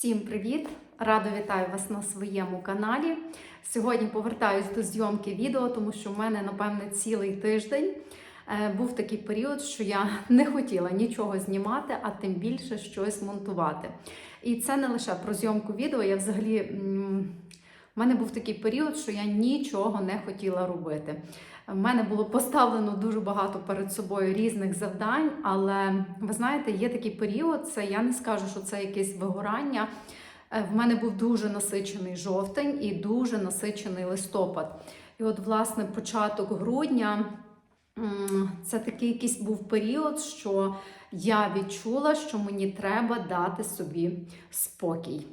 Всім привіт! Рада вітаю вас на своєму каналі. Сьогодні повертаюсь до зйомки відео, тому що в мене, напевне, цілий тиждень е, був такий період, що я не хотіла нічого знімати, а тим більше щось монтувати. І це не лише про зйомку відео. Я взагалі в мене був такий період, що я нічого не хотіла робити. У мене було поставлено дуже багато перед собою різних завдань, але ви знаєте, є такий період, це я не скажу, що це якесь вигорання. Е, В мене був дуже насичений жовтень і дуже насичений листопад. І от, власне, початок грудня це такий якийсь був період, що я відчула, що мені треба дати собі спокій.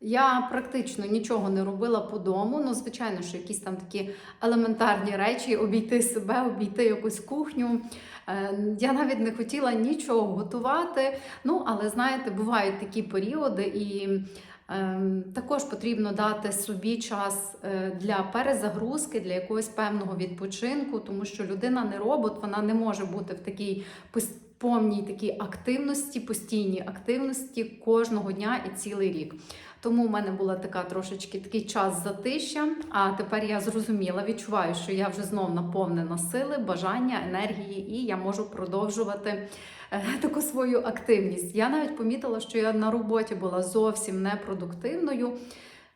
Я практично нічого не робила по дому. Ну, звичайно, що якісь там такі елементарні речі, обійти себе, обійти якусь кухню. Е, Я навіть не хотіла нічого готувати. Ну, але знаєте, бувають такі періоди, і е, також потрібно дати собі час е, для перезагрузки, для якогось певного відпочинку, тому що людина не робот, вона не може бути в такій пос- повній такій активності, постійній активності кожного дня і цілий рік. Тому в мене була така трошечки такий час затища. А тепер я зрозуміла, відчуваю, що я вже знов наповнена сили, бажання, енергії, і я можу продовжувати е, таку свою активність. Я навіть помітила, що я на роботі була зовсім непродуктивною.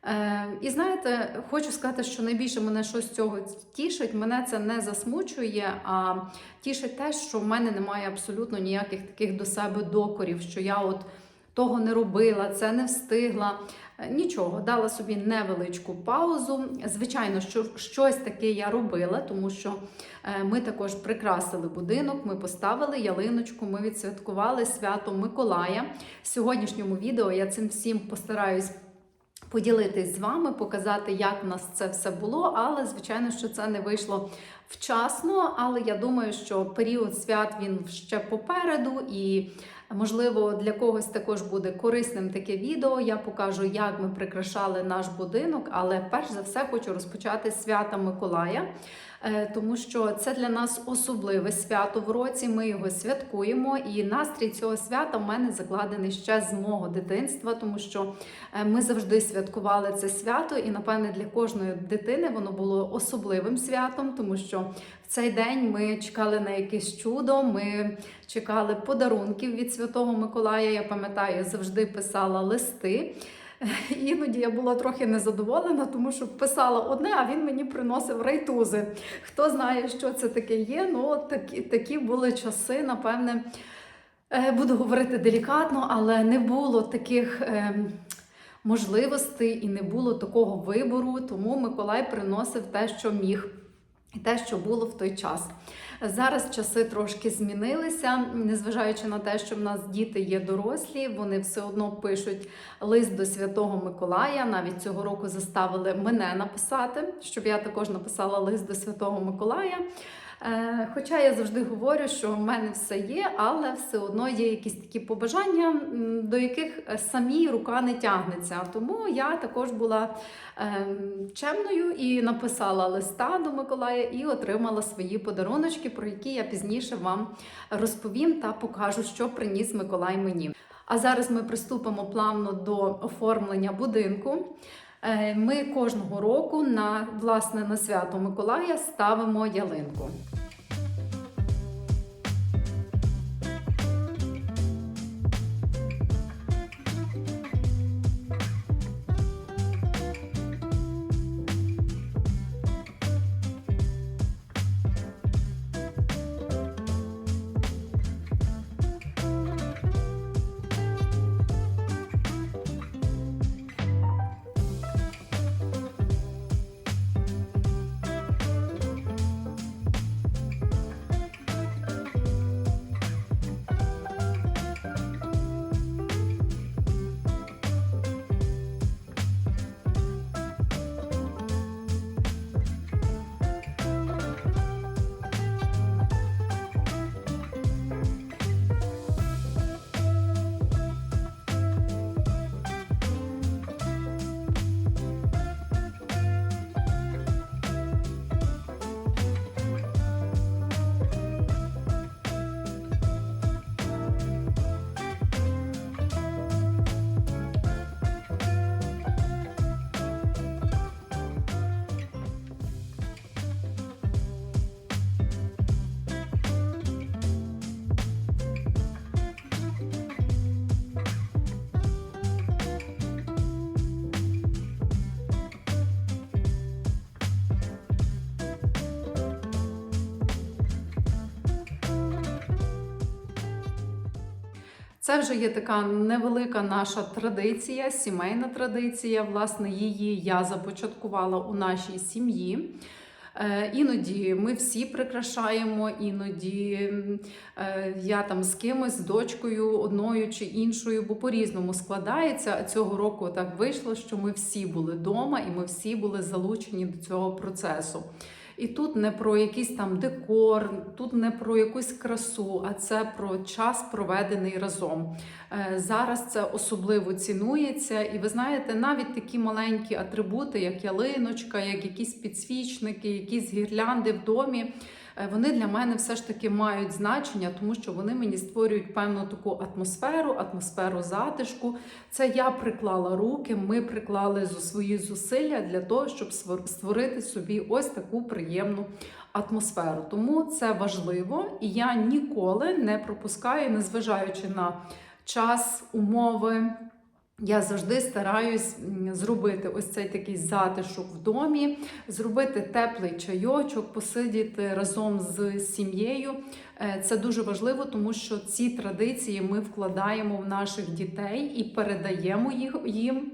Е, і знаєте, хочу сказати, що найбільше мене щось цього тішить. Мене це не засмучує, а тішить те, що в мене немає абсолютно ніяких таких до себе докорів, що я от того не робила, це не встигла. Е, Нічого, дала собі невеличку паузу. Звичайно, що щось таке я робила, тому що е, ми також прикрасили будинок, ми поставили ялиночку, ми відсвяткували свято Миколая. В сьогоднішньому відео я цим всім постараюсь. Поділитись з вами, показати, як в нас це все було, але звичайно, що це не вийшло вчасно. Але я думаю, що період свят він ще попереду, і можливо для когось також буде корисним таке відео. Я покажу, як ми прикрашали наш будинок. Але перш за все хочу розпочати свята Миколая. Е, Тому що це для нас особливе свято в році. Ми його святкуємо, і настрій цього свята в мене закладений ще з мого дитинства, тому що е, ми завжди святкували це свято, і напевне для кожної дитини воно було особливим святом, тому що цей день ми чекали на якесь чудо. Ми чекали подарунків від Святого Миколая. Я пам'ятаю, я завжди писала листи. Іноді я була трохи незадоволена, тому що писала одне, а він мені приносив рейтузи. Хто знає, що це таке є? Ну, такі, такі були часи, напевне, е, буду говорити делікатно, але не було таких. ем, Можливостей і не було такого вибору, тому Миколай приносив те, що міг, те, що було в той час. Зараз часи трошки змінилися, незважаючи на те, що в нас діти є дорослі, вони все одно пишуть лист до Святого Миколая. Навіть цього року заставили мене написати, щоб я також написала лист до Святого Миколая. Е, Хоча я завжди говорю, що в мене все є, але все одно є якісь такі побажання, до яких е, самій рука не тягнеться. Тому я також була ем, чемною і написала листа до Миколая і отримала свої подаруночки, про які я пізніше вам розповім та покажу, що приніс Миколай мені. А зараз ми приступимо плавно до оформлення будинку. Е, Ми кожного року на власне на свято Миколая ставимо ялинку. Це вже є така невелика наша традиція, сімейна традиція. Власне, її я започаткувала у нашій сім'ї. Е, Іноді ми всі прикрашаємо, іноді е, я там з кимось, з дочкою одною чи іншою, бо по-різному складається. А цього року так вийшло, що ми всі були вдома і ми всі були залучені до цього процесу. І тут не про якийсь там декор, тут не про якусь красу, а це про час, проведений разом. Е, Зараз це особливо цінується, і ви знаєте, навіть такі маленькі атрибути, як ялиночка, як якісь підсвічники, якісь гірлянди в домі. Е, Вони для мене все ж таки мають значення, тому що вони мені створюють певну таку атмосферу, атмосферу затишку. Це я приклала руки, ми приклали свої зусилля для того, щоб створити собі ось таку приємну атмосферу. Тому це важливо, і я ніколи не пропускаю, незважаючи на час, умови. Я завжди стараюсь зробити ось цей такий затишок в домі, зробити теплий чайочок, посидіти разом з сім'єю. Е, Це дуже важливо, тому що ці традиції ми вкладаємо в наших дітей і передаємо їх їм.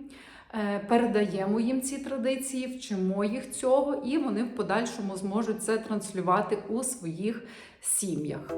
е, Передаємо їм ці традиції, вчимо їх цього, і вони в подальшому зможуть це транслювати у своїх сім'ях.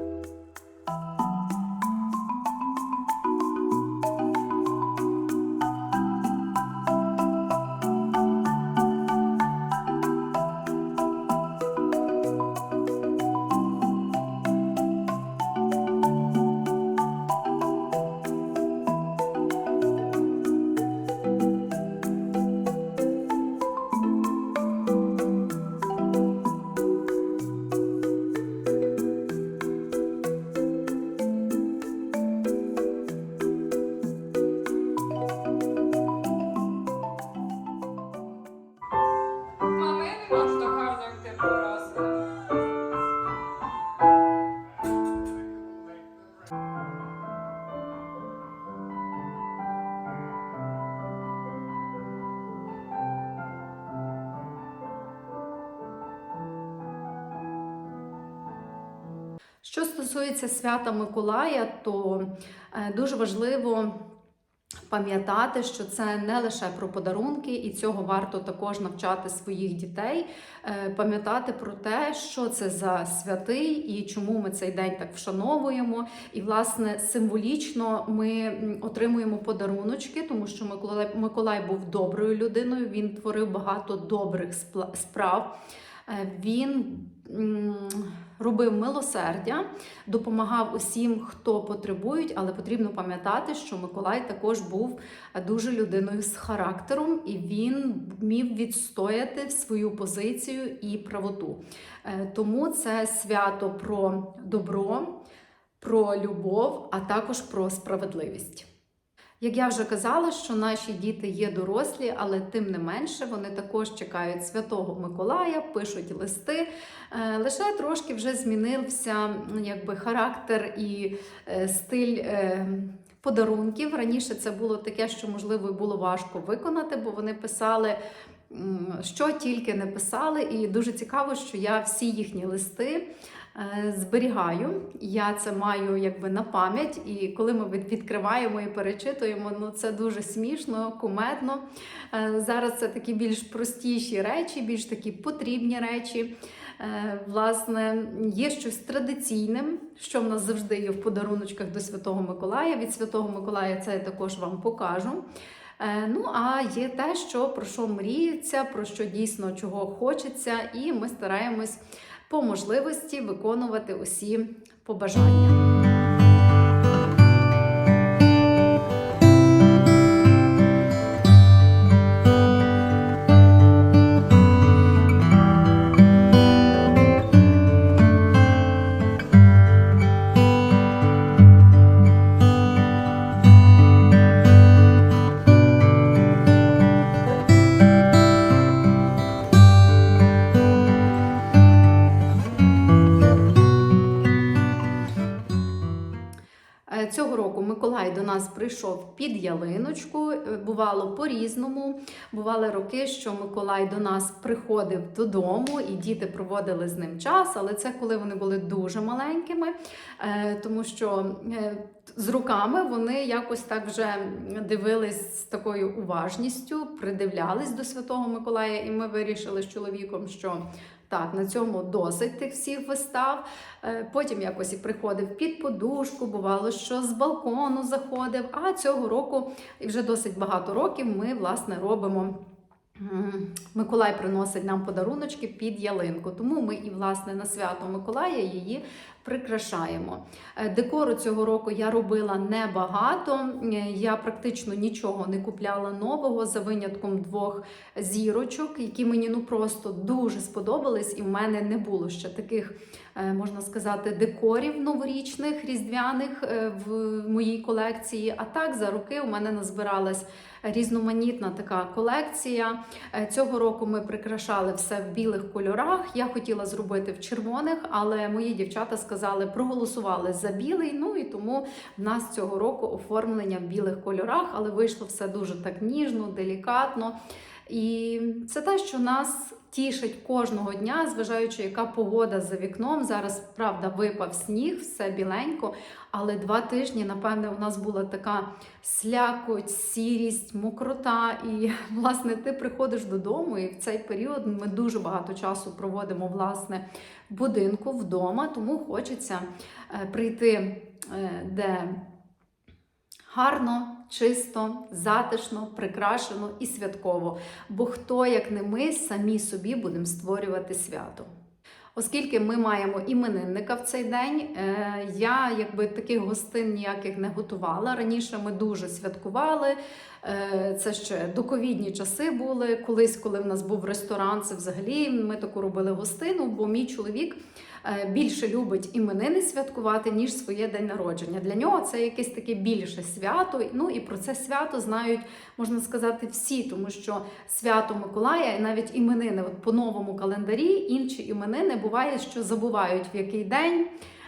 Що стосується свята Миколая, то е, дуже важливо пам'ятати, що це не лише про подарунки, і цього варто також навчати своїх дітей, е, пам'ятати про те, що це за святий і чому ми цей день так вшановуємо. І, власне, символічно ми отримуємо подаруночки, тому що Миколай, Миколай був доброю людиною, він творив багато добрих справ. Е, Він робив милосердя, допомагав усім, хто потребують, але потрібно пам'ятати, що Миколай також був е, дуже людиною з характером, і він вмів відстояти свою позицію і правоту. Е, Тому це свято про добро, про любов, а також про справедливість. Як я вже казала, що наші діти є дорослі, але тим не менше вони також чекають Святого Миколая, пишуть листи. Е, Лише трошки вже змінився якби, характер і е, стиль. е, Подарунків раніше це було таке, що можливо було важко виконати, бо вони писали, що тільки не писали, і дуже цікаво, що я всі їхні листи зберігаю. Я це маю якби на пам'ять, і коли ми відкриваємо і перечитуємо, ну це дуже смішно, кумедно. Е, Зараз це такі більш простіші речі, більш такі потрібні речі. Е, Власне, є щось традиційним, що в нас завжди є в подаруночках до Святого Миколая. Від Святого Миколая це я також вам покажу. Е, Ну, а є те, що про що мріється, про що дійсно чого хочеться, і ми стараємось по можливості виконувати усі побажання. Прийшов під ялиночку. Е, Бувало по-різному. Бували роки, що Миколай до нас приходив додому, і діти проводили з ним час, але це коли вони були дуже маленькими, е, тому що е, з руками вони якось так вже дивились з такою уважністю, придивлялись до Святого Миколая, і ми вирішили з чоловіком, що так, на цьому досить тих всіх вистав. Е, Потім якось і приходив під подушку, бувало, що з балкону заходив. А цього року, і вже досить багато років, ми власне робимо. Миколай приносить нам подаруночки під ялинку, тому ми і власне на свято Миколая її прикрашаємо. Е, Декору цього року я робила небагато. Е, Я практично нічого не купляла нового за винятком двох зірочок, які мені ну просто дуже сподобались, і в мене не було ще таких, е, можна сказати, декорів новорічних, різдвяних в моїй колекції. А так за роки у мене назбиралась різноманітна така колекція. Цього року ми прикрашали все в білих кольорах. Я хотіла зробити в червоних, але мої дівчата сказали, проголосували за білий. Ну і тому в нас цього року оформлення в білих кольорах, але вийшло все дуже так ніжно, делікатно. І це те, що нас тішить кожного дня, зважаючи, яка погода за вікном. Зараз правда випав сніг, все біленько. Але два тижні, напевне, у нас була така слякоть, сірість, мокрота. І власне ти приходиш додому, і в цей період ми дуже багато часу проводимо власне в будинку вдома, тому хочеться е, прийти е, де гарно, чисто, затишно, прикрашено і святково. Бо хто, як не ми, самі собі будемо створювати свято. Оскільки ми маємо іменинника в цей день, е, я якби таких гостин ніяких не готувала. Раніше ми дуже святкували. Е, Це ще доковідні часи були. Колись, коли в нас був ресторан, це взагалі ми таку робили гостину, бо мій чоловік е, більше любить іменини святкувати, ніж своє день народження. Для нього це якесь таке більше свято. Ну і про це свято знають, можна сказати, всі, тому що свято Миколая і навіть іменини от по новому календарі, інші іменини буває, що забувають в який день.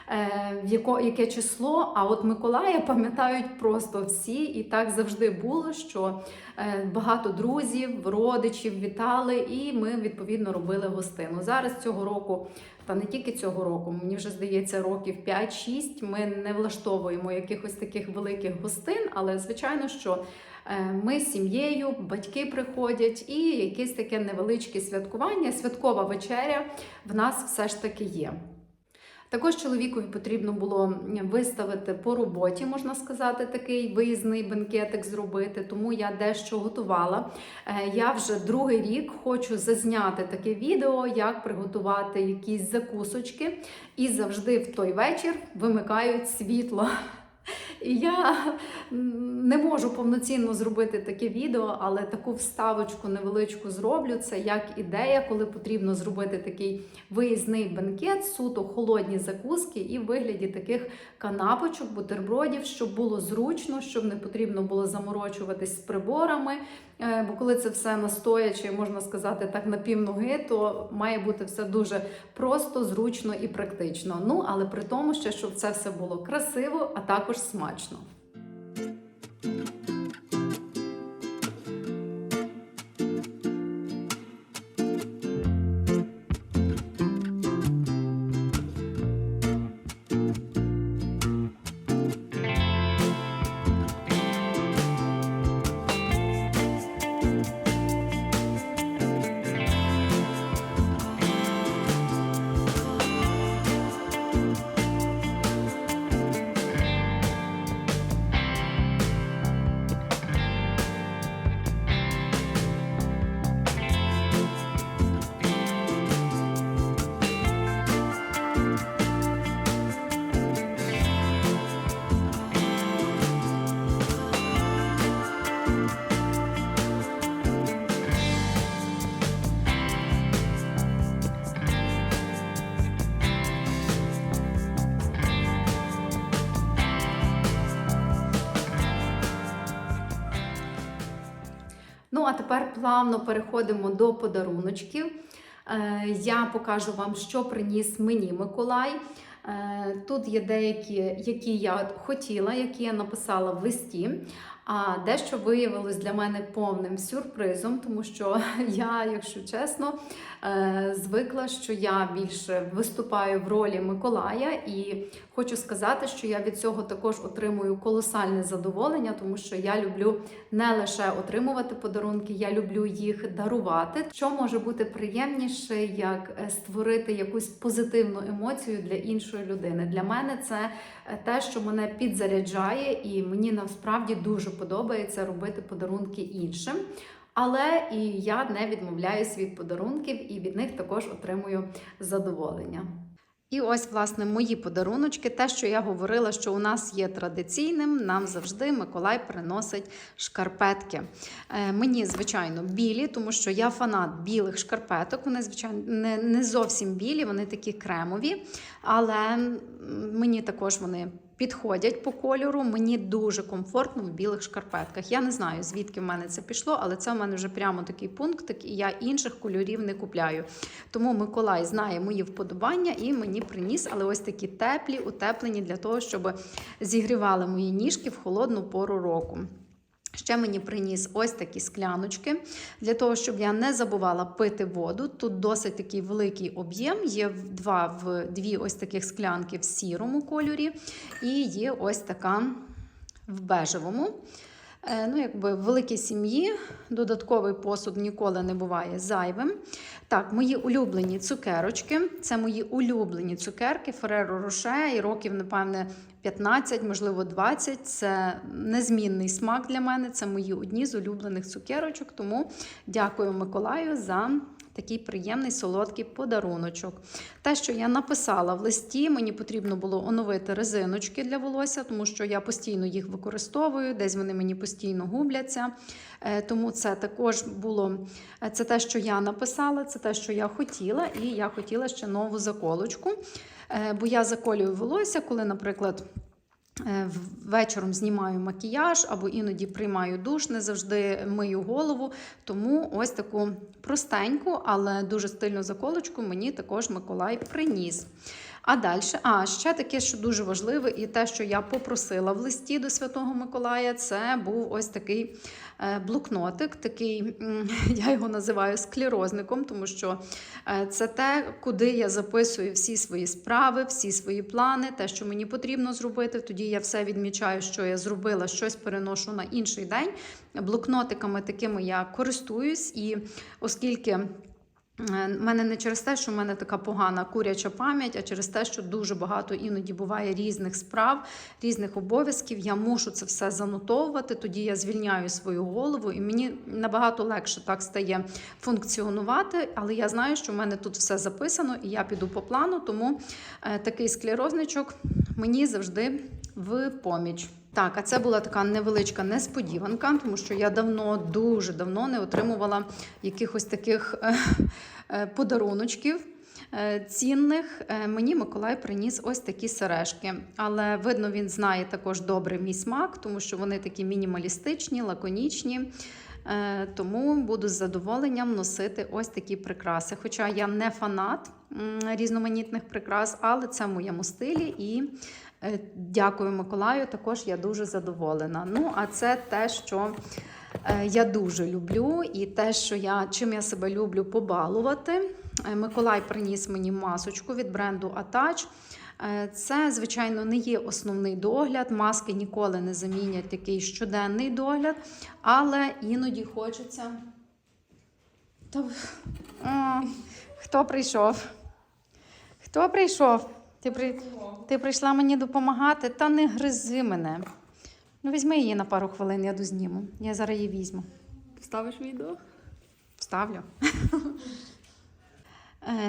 Е, В яке число, а от Миколая пам'ятають просто всі, і так завжди було, що е, багато друзів, родичів вітали, і ми відповідно робили гостину. Зараз цього року, та не тільки цього року, мені вже здається, років 5-6, Ми не влаштовуємо якихось таких великих гостин, але звичайно, що е, ми з сім'єю, батьки приходять, і якесь таке невеличке святкування, святкова вечеря в нас все ж таки є. Також чоловікові потрібно було виставити по роботі, можна сказати, такий виїзний бенкетик зробити, тому я дещо готувала. Е, Я вже другий рік хочу зазняти таке відео, як приготувати якісь закусочки, і завжди в той вечір вимикають світло. І я не можу повноцінно зробити таке відео, але таку вставочку невеличку зроблю. Це як ідея, коли потрібно зробити такий виїзний бенкет, суто холодні закуски, і в вигляді таких канапочок, бутербродів, щоб було зручно, щоб не потрібно було заморочуватись з приборами. Е, Бо коли це все настояче, можна сказати, так на півноги, то має бути все дуже просто, зручно і практично. Ну але при тому, ще щоб це все було красиво, а також смачно. Ну, тепер плавно переходимо до подаруночків. Е, Я покажу вам, що приніс мені Миколай. Е, Тут є деякі, які я хотіла, які я написала в листі. А дещо виявилось для мене повним сюрпризом, тому що я, якщо чесно, е, звикла, що я більше виступаю в ролі Миколая, і хочу сказати, що я від цього також отримую колосальне задоволення, тому що я люблю не лише отримувати подарунки, я люблю їх дарувати. Що може бути приємніше, як е, створити якусь позитивну емоцію для іншої людини? Для мене це е, те, що мене підзаряджає, і мені насправді дуже подобається робити подарунки іншим. Але і я не відмовляюсь від подарунків і від них також отримую задоволення. І ось, власне, мої подаруночки. Те, що я говорила, що у нас є традиційним, нам завжди Миколай приносить шкарпетки. Е, мені, звичайно, білі, тому що я фанат білих шкарпеток. Вони, звичайно, не, не зовсім білі, вони такі кремові, але мені також вони. Підходять по кольору, мені дуже комфортно в білих шкарпетках. Я не знаю, звідки в мене це пішло, але це в мене вже прямо такий пунктик, і я інших кольорів не купляю. Тому Миколай знає мої вподобання і мені приніс, але ось такі теплі, утеплені для того, щоб зігрівали мої ніжки в холодну пору року. Ще мені приніс ось такі скляночки для того, щоб я не забувала пити воду. Тут досить такий великий об'єм. Є два в дві ось таких склянки в сірому кольорі, і є ось така в бежевому. Е, Ну, якби в великій сім'ї додатковий посуд ніколи не буває зайвим. Так, мої улюблені цукерочки. Це мої улюблені цукерки Фереро Роше, і років, напевне, 15, можливо, 20. Це незмінний смак для мене. Це мої одні з улюблених цукерочок. Тому дякую Миколаю за такий приємний солодкий подаруночок. Те, що я написала в листі, мені потрібно було оновити резиночки для волосся, тому що я постійно їх використовую, десь вони мені постійно губляться. Е, Тому це також було е, це те, що я написала, це те, що я хотіла, і я хотіла ще нову заколочку. Е, Бо я заколюю волосся, коли, наприклад. Е, Вечором знімаю макіяж або іноді приймаю душ, не завжди мию голову. Тому ось таку простеньку, але дуже стильну заколочку мені також Миколай приніс. А далі, а ще таке, що дуже важливе, і те, що я попросила в листі до Святого Миколая, це був ось такий е, блокнотик. Такий, я його називаю склерозником, тому що е, це те, куди я записую всі свої справи, всі свої плани, те, що мені потрібно зробити. Тоді я все відмічаю, що я зробила, щось переношу на інший день. Блокнотиками такими я користуюсь, і оскільки. В мене не через те, що в мене така погана куряча пам'ять, а через те, що дуже багато іноді буває різних справ, різних обов'язків. Я мушу це все занотовувати. Тоді я звільняю свою голову, і мені набагато легше так стає функціонувати. Але я знаю, що в мене тут все записано, і я піду по плану. Тому е, такий склерозничок мені завжди в поміч. Так, а це була така невеличка несподіванка, тому що я давно, дуже давно не отримувала якихось таких е, е, подаруночків. е, Цінних мені Миколай приніс ось такі сережки, але видно, він знає також добре мій смак, тому що вони такі мінімалістичні, лаконічні. Тому буду з задоволенням носити ось такі прикраси. Хоча я не фанат різноманітних прикрас, але це в моєму стилі і Дякую, Миколаю. Також я дуже задоволена. Ну, а це те, що е, я дуже люблю, і те, що я чим я себе люблю побалувати. Е, Миколай приніс мені масочку від бренду. Е, Це, звичайно, не є основний догляд. Маски ніколи не замінять такий щоденний догляд, але іноді хочеться. Та... О, хто прийшов? Хто прийшов? Ти при... Ти прийшла мені допомагати, та не гризи мене. Ну, візьми її на пару хвилин, я дозніму. Я зараз її візьму. Вставиш відео? Вставлю.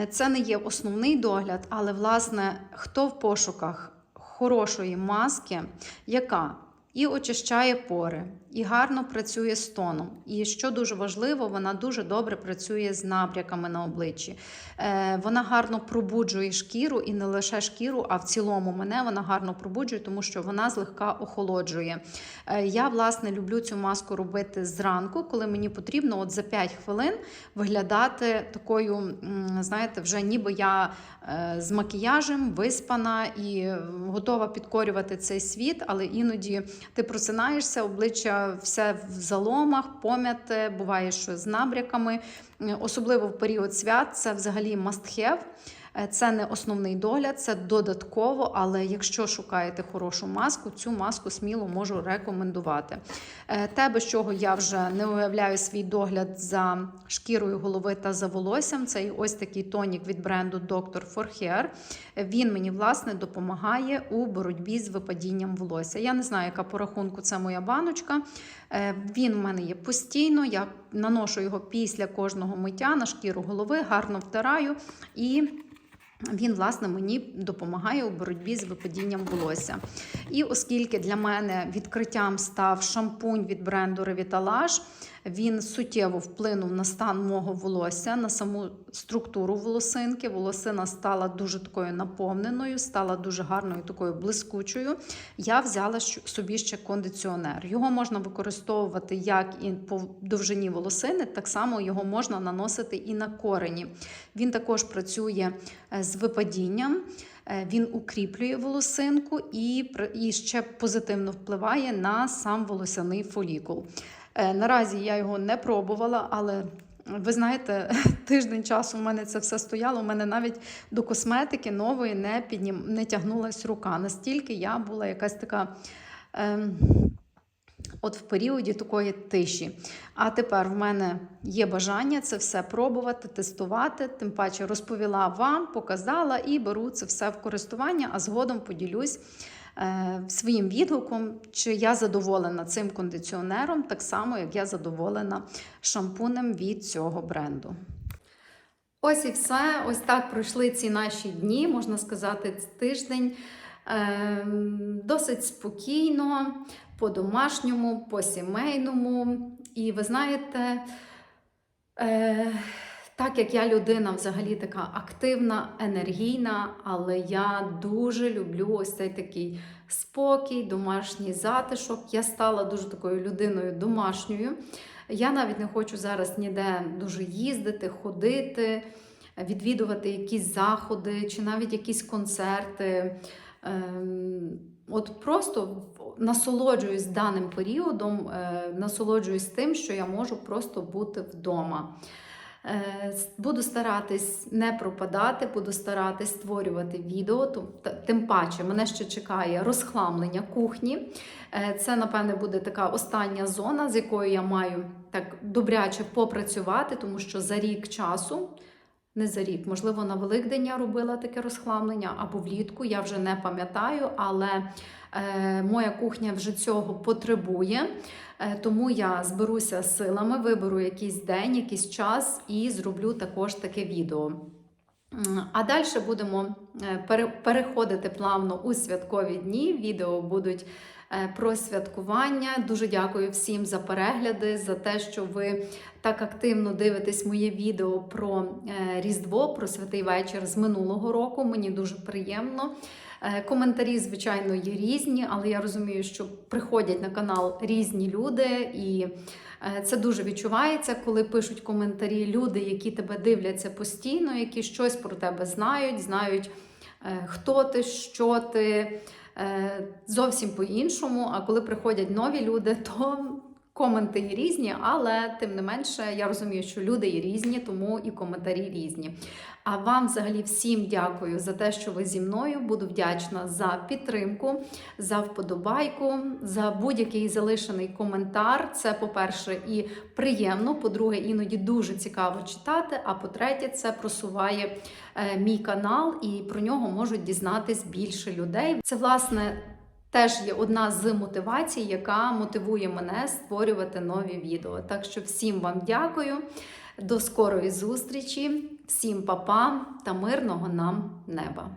Е, Це не є основний догляд, але, власне, хто в пошуках хорошої маски, яка і очищає пори, і гарно працює з тоном. І що дуже важливо, вона дуже добре працює з набряками на обличчі. Е, Вона гарно пробуджує шкіру і не лише шкіру, а в цілому мене вона гарно пробуджує, тому що вона злегка охолоджує. Е, Я, власне, люблю цю маску робити зранку, коли мені потрібно от за 5 хвилин виглядати такою, знаєте, вже ніби я е, з макіяжем виспана і готова підкорювати цей світ, але іноді ти просинаєшся, обличчя все в заломах, пом'яте, буває, що з набряками. Е, Особливо в період свят це взагалі must have. Е, Це не основний догляд, це додатково, але якщо шукаєте хорошу маску, цю маску сміло можу рекомендувати. Е, Те, без чого я вже не уявляю свій догляд за шкірою голови та за волоссям, це ось такий тонік від бренду Dr. For Hair. Він мені власне допомагає у боротьбі з випадінням волосся. Я не знаю, яка по рахунку це моя баночка. Е, Він в мене є постійно. Я наношу його після кожного миття на шкіру голови, гарно втираю і. Він, власне, мені допомагає у боротьбі з випадінням волосся. І оскільки для мене відкриттям став шампунь від бренду Revitalash, він суттєво вплинув на стан мого волосся, на саму структуру волосинки. Волосина стала дуже такою наповненою, стала дуже гарною, такою блискучою. Я взяла собі ще кондиціонер. Його можна використовувати як і по довжині волосини, так само його можна наносити і на корені. Він також працює е, з випадінням. Е, Він укріплює волосинку і, і ще позитивно впливає на сам волосяний фолікул. Е, Наразі я його не пробувала, але ви знаєте, тиждень часу в мене це все стояло. У мене навіть до косметики нової не піднім, не тягнулась рука. Настільки я була якась така. Ем, От в періоді такої тиші. А тепер в мене є бажання це все пробувати, тестувати. Тим паче розповіла вам, показала і беру це все в користування, а згодом поділюсь своїм відгуком, чи я задоволена цим кондиціонером, так само, як я задоволена шампунем від цього бренду. Ось і все. Ось так пройшли ці наші дні, можна сказати, тиждень. Ем, Досить спокійно, по-домашньому, по-сімейному. І ви знаєте, е, так як я людина взагалі така активна, енергійна, але я дуже люблю ось цей такий спокій, домашній затишок. Я стала дуже такою людиною домашньою. Я навіть не хочу зараз ніде дуже їздити, ходити, відвідувати якісь заходи чи навіть якісь концерти. Ем, От просто насолоджуюсь даним періодом, е, насолоджуюсь тим, що я можу просто бути вдома. Е, Буду старатись не пропадати, буду старатись створювати відео. Тим паче, мене ще чекає розхламлення кухні. Е, Це, напевне, буде така остання зона, з якою я маю так добряче попрацювати, тому що за рік часу. Не за рік, можливо, на Великдень я робила таке розхламлення або влітку, я вже не пам'ятаю, але е, моя кухня вже цього потребує. Е, тому я зберуся силами, виберу якийсь день, якийсь час і зроблю також таке відео. А далі будемо е, переходити плавно у святкові дні. Відео будуть е, про святкування. Дуже дякую всім за перегляди, за те, що ви так активно дивитесь моє відео про Різдво, про святий вечір з минулого року. Мені дуже приємно. Е, Коментарі, звичайно, є різні, але я розумію, що приходять на канал різні люди, і е, це дуже відчувається, коли пишуть коментарі люди, які тебе дивляться постійно, які щось про тебе знають, знають, е, хто ти, що ти. Зовсім по-іншому. А коли приходять нові люди, то коменти є різні, але тим не менше я розумію, що люди є різні, тому і коментарі різні. А вам взагалі всім дякую за те, що ви зі мною. Буду вдячна за підтримку, за вподобайку, за будь-який залишений коментар. Це, по-перше, і приємно. По-друге, іноді дуже цікаво читати. А по-третє, це просуває е, мій канал, і про нього можуть дізнатись більше людей. Це власне. Теж є одна з мотивацій, яка мотивує мене створювати нові відео. Так що всім вам дякую, до скорої зустрічі, всім па-па та мирного нам неба!